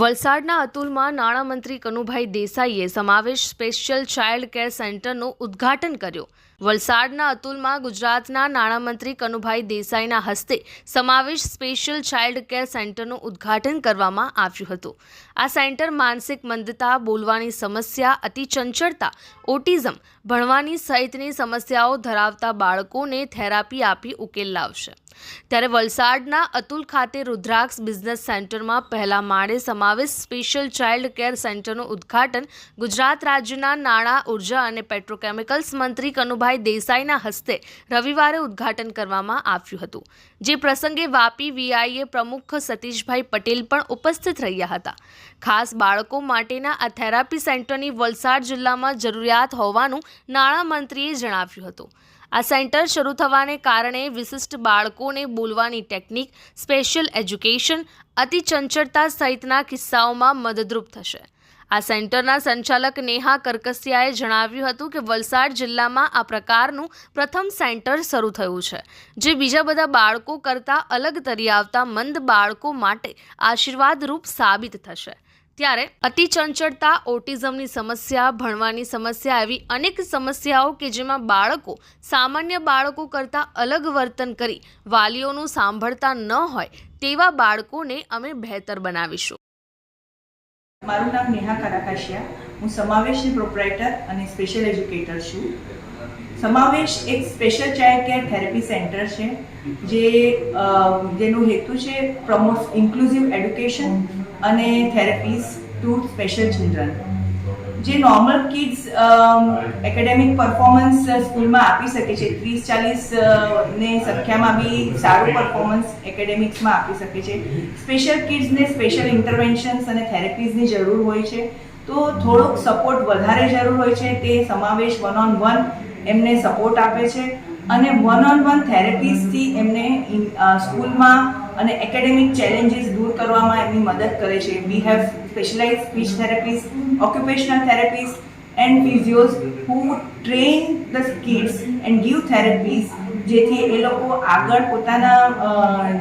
વલસાડના અતુલમાં નાણામંત્રી કનુભાઈ દેસાઈએ સમાવેશ સ્પેશિયલ ચાઇલ્ડ કેર સેન્ટરનું ઉદ્ઘાટન કર્યું. વલસાડના અતુલમાં ગુજરાતના નાણામંત્રી કનુભાઈ દેસાઈના હસ્તે સમાવેશ સ્પેશિયલ ચાઇલ્ડ કેર સેન્ટરનું ઉદ્ઘાટન કરવામાં આવ્યું હતું. આ સેન્ટર માનસિક મંદતા, બોલવાની સમસ્યા, અતિ ચંચળતા, ઓટિઝમ ભણવાની સહિતની સમસ્યાઓ ધરાવતા બાળકોને થેરાપી આપી ઉકેલ લાવશે. ત્યારે વલસાડના અતુલ ખાતે રુદ્રાક્ષ બિઝનેસ સેન્ટરમાં પહેલા માળે સમાવેશ સ્પેશિયલ ચાઇલ્ડ કેર સેન્ટરનું ઉદ્ઘાટન ગુજરાત રાજ્યના નાણાં, ઊર્જા અને પેટ્રોકેમિકલ્સ મંત્રી કનુભાઈ દેસાઈના હસ્તે રવિવારે ઉદ્ઘાટન કરવામાં આવ્યું હતું. જે પ્રસંગે વાપી વીઆઈએ પ્રમુખ સતીશભાઈ પટેલ પણ ઉપસ્થિત રહ્યા હતા. ખાસ બાળકો માટેના આ થેરાપી સેન્ટરની વલસાડ જિલ્લામાં જરૂરિયાત હોવાનું નાણામંત્રીએ જણાવ્યું હતું. આ સેન્ટર શરૂ થવાને કારણે વિશિષ્ટ બાળકોને બોલવાની ટેકનિક, સ્પેશિયલ એજ્યુકેશન, અતિ ચંચળતા સહિતના કિસ્સાઓમાં મદદરૂપ થશે. આ સેન્ટરના સંચાલક નેહા કરકસિયાએ જણાવ્યું હતું કે વલસાડ જિલ્લામાં આ પ્રકારનું પ્રથમ સેન્ટર શરૂ થયું છે, જે બીજા બધા બાળકો કરતાં અલગ તરી આવતા મંદ બાળકો માટે આશીર્વાદરૂપ સાબિત થશે. ત્યારે અતિ ચંચળતા, ઓટિઝમની સમસ્યા, ભણવાની સમસ્યા એવી અનેક સમસ્યાઓ કે જેમાં બાળકો, સામાન્ય બાળકો કરતાં અલગ વર્તન કરી વાલીઓનું સાંભળતા ન હોય તેવા બાળકોને અમે બહેતર બનાવીશું. મારું નામ નેહા કારાકાશિયા હું સમાવેશની પ્રોપરાઇટર અને સ્પેશિયલ એજ્યુકેટર છું. સમાવેશ એક special child care therapy center છે, જે જેનો હેતુ છે પ્રમોટ ઇન્ક્લુઝિવ એડ્યુકેશન અને થેરેપીઝ ટુ સ્પેશિયલ ચિલ્ડ્રન. જે નોર્મલ કિડ્સ એકેડેમિક પરફોર્મન્સ સ્કૂલમાં આપી શકે છે. ત્રીસ, ચાલીસ ને સંખ્યામાં બી સારું પરફોર્મન્સ એકેડેમિક્સમાં આપી શકે છે. સ્પેશિયલ કિડ્સને સ્પેશિયલ ઇન્ટરવેન્શન્સ અને થેરેપીઝની જરૂર હોય છે. તો થોડોક સપોર્ટ વધારે જરૂર હોય છે. તે સમાવેશ વન ઓન વન એમને સપોર્ટ આપે છે. અને વન ઓન વન થેરેપીઝથી એમને સ્કૂલમાં અને એકેડેમિક ચેલેન્જીસ દૂર કરવામાં એમની મદદ કરે છે. We have specialize speech therapies occupational therapies and physios who train the kids and give therapies જેથી એ લોકો આગળ પોતાના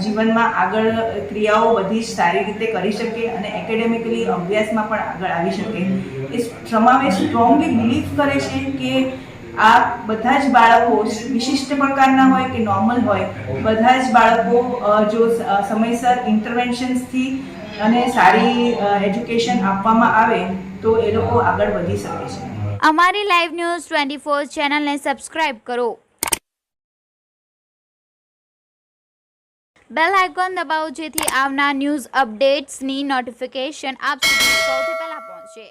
જીવનમાં આગળ ક્રિયાઓ બધી જ સારી રીતે કરી શકે અને એકેડેમિકલી અભ્યાસમાં પણ આગળ આવી શકે. એ સમાવેશ સ્ટ્રોંગલી બિલીવ કરે છે કે આ બધા જ બાળકો વિશિષ્ટ પ્રકારના હોય કે નોર્મલ હોય, બધા જ બાળકો જો સમયસર ઇન્ટરવેન્શન્સથી અને સારી એજ્યુકેશન આપવામાં આવે, તો એ લોકો આગળ વધી શકે છે. અમારી લાઈવ ન્યૂઝ ટ્વેન્ટી ફોર ચેનલને સબસ્ક્રાઇબ કરો. બેલ આઇકોન દબાવો જેથી આવનાર ન્યૂઝ અપડેટ્સની નોટિફિકેશન આપ સુધી સૌથી પહેલા પહોંચે.